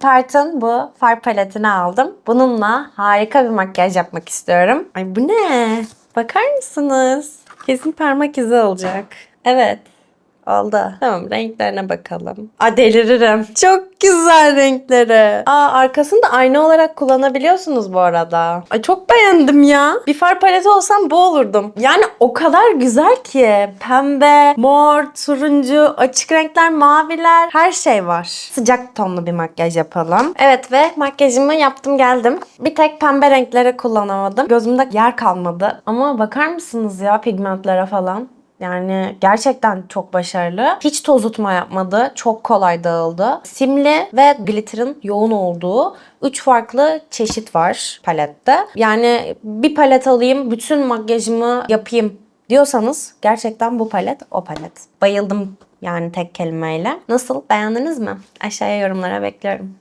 Tarte'ın bu far paletini aldım. Bununla harika bir makyaj yapmak istiyorum. Ay bu ne? Bakar mısınız? Kesin parmak izi olacak. Evet. Oldu. Tamam renklerine bakalım. Aa deliririm. Çok güzel renkleri. Aa arkasını da ayna olarak kullanabiliyorsunuz bu arada. Ay çok beğendim ya. Bir far paleti olsam bu olurdum. Yani o kadar güzel ki. Pembe, mor, turuncu, açık renkler, maviler her şey var. Sıcak tonlu bir makyaj yapalım. Evet ve makyajımı yaptım geldim. Bir tek pembe renkleri kullanamadım. Gözümde yer kalmadı. Ama bakar mısınız ya pigmentlere falan? Yani gerçekten çok başarılı. Hiç tozutma yapmadı. Çok kolay dağıldı. Simli ve glitter'ın yoğun olduğu 3 farklı çeşit var palette. Yani bir palet alayım, bütün makyajımı yapayım diyorsanız gerçekten bu palet o palet. Bayıldım yani tek kelimeyle. Nasıl? Beğendiniz mi? Aşağıya yorumlara bekliyorum.